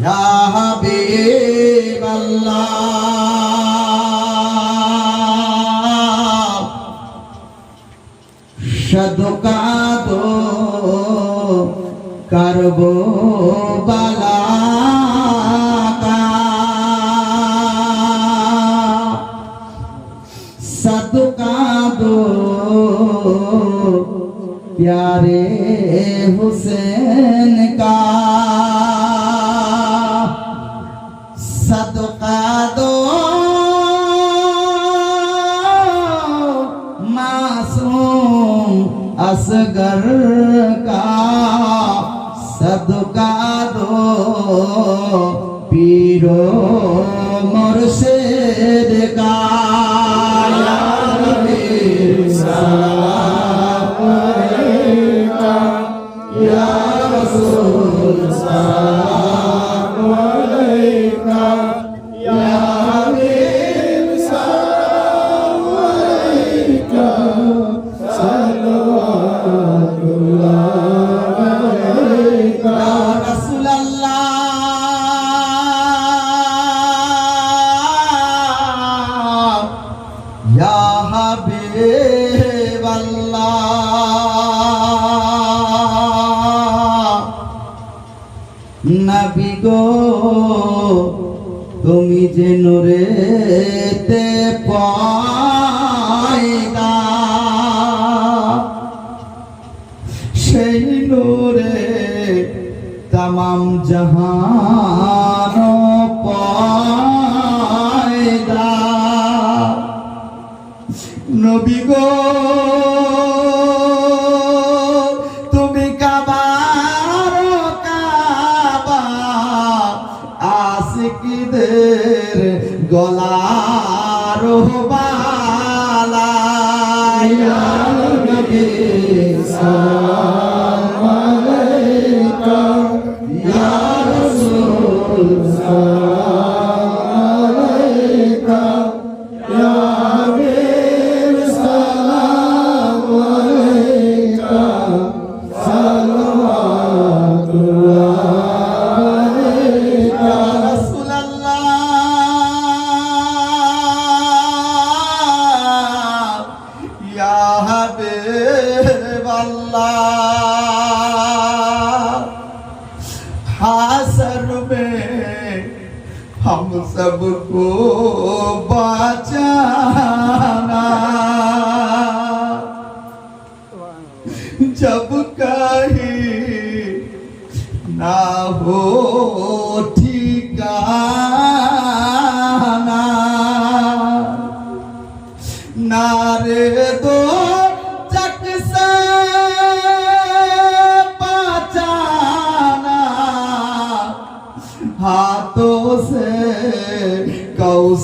ইয়া হাবিবাল্লাহ সদকা দো করবো বালা का सदका दो प्यारे हुसैन का असगर का सदका दो पीरो मुर्शिद का ইয়া হাবিবাল্লাহ। নবী গো তুমি যে নুরেতে পয়দা সেই নূরে তাম জাহান পয় নবী গো তুমি কাবার কাবা আশিকদের গলার বালা নবী সালাম सबको बचाना। जब कहीं ना हो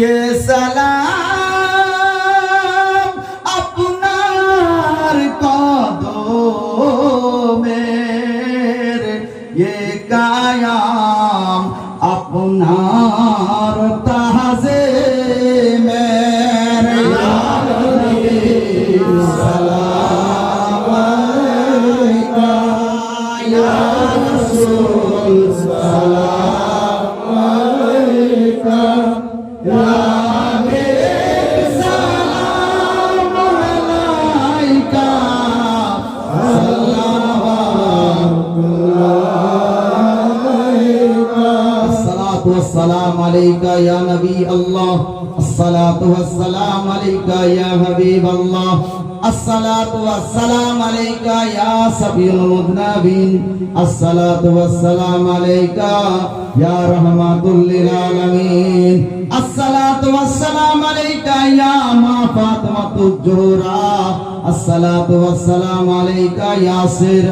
ये सलाम अपनार कदो मेरे ये काया الصلاة والسلام عليك يا نبي الله الصلاة والسلام عليك يا حبيب الله الصلاة والسلام عليك يا سبيل المذنبين الصلاة والسلام عليك يا رحمة للعالمين الصلاة والسلام عليك يا ما فاطمة الزهراء الصلاة والسلام عليك يا سر